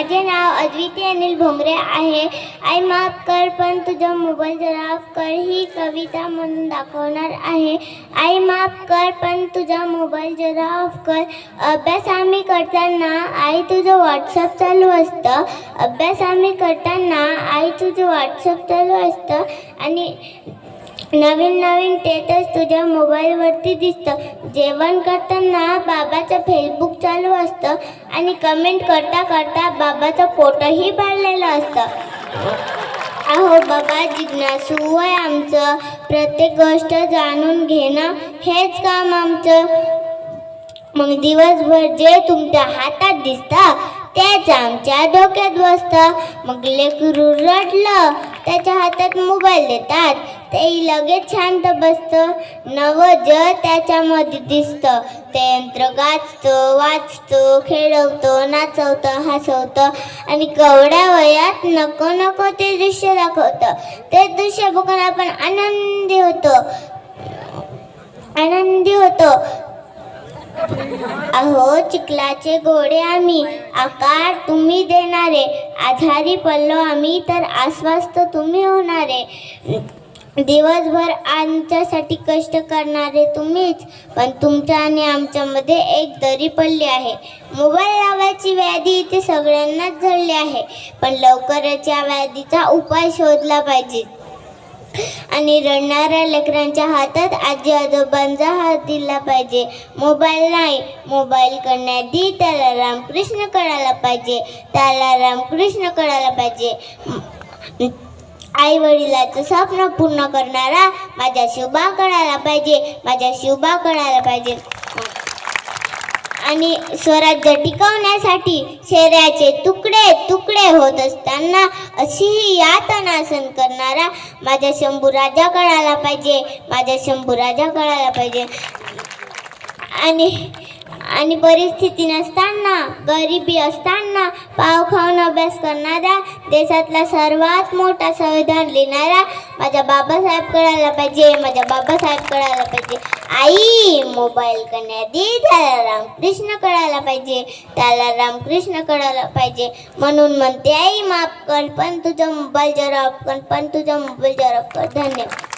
माझे नाव अद्विती अनिल भोंगरे आहे. आई माफ कर पण तुझा मोबाईल जरा ऑफ कर ही कविता म्हणून दाखवणार आहे. आई माफ कर पण तुझा मोबाईल जरा ऑफ कर. अभ्यास आम्ही करताना आई तुझं व्हॉट्सअप चालू असतं. अभ्यास आम्ही करताना आई तुझं व्हॉट्सअप चालू असतं. आणि नवीन नवीन टेटस तुझ्या मोबाईलवरती दिसतं. जेवण करताना बाबाचं फेसबुक चालू असतं आणि कमेंट करता करता बाबाचा फोटोही भरलेलं असतं. अहो बाबा जिज्ञासू आहे आमचं. प्रत्येक गोष्ट जाणून घेणं हेच काम आमचं. मग दिवसभर जे तुमच्या हातात दिसतं तेच आमच्या डोक्यात बसतं. मग लेकरू रडलं त्याच्या हातात मोबाईल देतात. ते लगेच शांत बसतं. नवं जग त्याच्यामध्ये दिसतं. ते यंत्र गाजतं वाचतं खेळवतं नाचवतं हसवतं आणि कवड्या वयात नको नको ते दृश्य दाखवतं. ते दृश्य बघून आपण आनंदी होतो. आनंदी होतो. अहो चिखलाचे गोडे आम्ही आकार तुम्ही देणारे आधारी पडलो आम्ही तर आश्वस्त तुम्ही होणारे. दिवसभर आमच्यासाठी कष्ट करणारे तुम्हीच पण तुमच्या आणि आमच्यामध्ये एक दरी पडली आहे. मोबाईल लावायची व्याधी इथे सगळ्यांनाच झडली आहे पण लवकरच या व्याधीचा उपाय शोधला पाहिजे. आणि रडणाऱ्या लेकरांच्या हातात आजी आजोबांचा हात दिला पाहिजे. मोबाईल नाही मोबाईल करण्याआधी त्याला रामकृष्ण कळायला पाहिजे. त्याला रामकृष्ण कळायला पाहिजे. आई वडिलाचं स्वप्न पूर्ण करणारा माझ्या शिवबा कळायला पाहिजे. माझ्या शिवबा कळायला पाहिजे. आणि स्वराज्य टिकवण्यासाठी शरीराचे तुकडे तुकडे होत असताना अशीही यातना सहन करणारा माझ्या शंभू राजा कळायला पाहिजे. माझ्या शंभू राजा कळायला पाहिजे. आणि आणि परिस्थिती नसताना गरिबी असताना पाव खाऊन अभ्यास करणारा देशातला सर्वात मोठा संविधान लिहिणारा माझ्या बाबासाहेब कळायला पाहिजे माझ्या बाबासाहेब कळायला पाहिजे. आई मोबाईल करण्याआधी त्याला रामकृष्ण कळायला पाहिजे. त्याला रामकृष्ण कळायला पाहिजे. म्हणून म्हणते आई माफ कर पण तुझा मोबाईल जरा ऑफ कर पण तुझा मोबाईल जरा ऑफ कर. धन्यवाद.